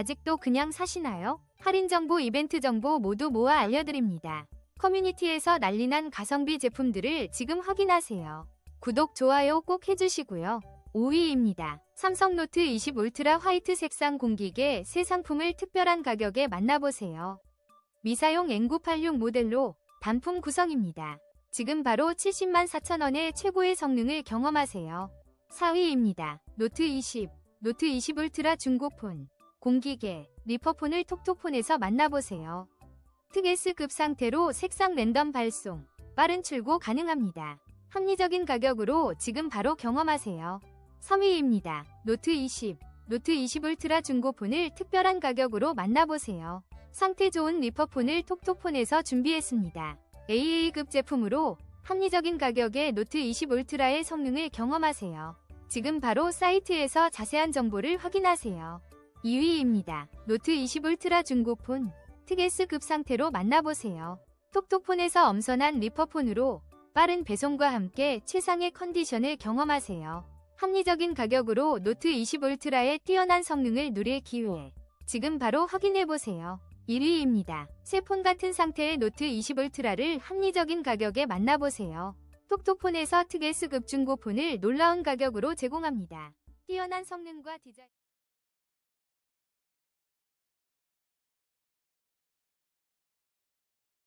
아직도 그냥 사시나요? 할인 정보, 이벤트 정보 모두 모아 알려드립니다. 커뮤니티에서 난리난 가성비 제품들을 지금 확인하세요. 구독, 좋아요 꼭 해주시고요. 5위입니다. 삼성 노트 20 울트라 화이트 색상 공기계 새 상품을 특별한 가격에 만나보세요. 미사용 N986 모델로 단품 구성입니다. 지금 바로 70만 4천원의 최고의 성능을 경험하세요. 4위입니다. 노트 20, 노트 20 울트라 중고폰, 공기계, 리퍼폰을 톡톡폰에서 만나보세요. 특S급 상태로 색상 랜덤 발송, 빠른 출고 가능합니다. 합리적인 가격으로 지금 바로 경험하세요. 3위입니다. 노트 20, 노트 20 울트라 중고폰을 특별한 가격으로 만나보세요. 상태 좋은 리퍼폰을 톡톡폰에서 준비했습니다. AA급 제품으로 합리적인 가격에 노트 20 울트라의 성능을 경험하세요. 지금 바로 사이트에서 자세한 정보를 확인하세요. 2위입니다. 노트 20 울트라 중고폰 특S급 상태로 만나보세요. 톡톡폰에서 엄선한 리퍼폰으로 빠른 배송과 함께 최상의 컨디션을 경험하세요. 합리적인 가격으로 노트 20 울트라의 뛰어난 성능을 누릴 기회. 지금 바로 확인해보세요. 1위입니다. 새 폰 같은 상태의 노트 20 울트라를 합리적인 가격에 만나보세요. 톡톡폰에서 특S급 중고폰을 놀라운 가격으로 제공합니다. 뛰어난 성능과 디자인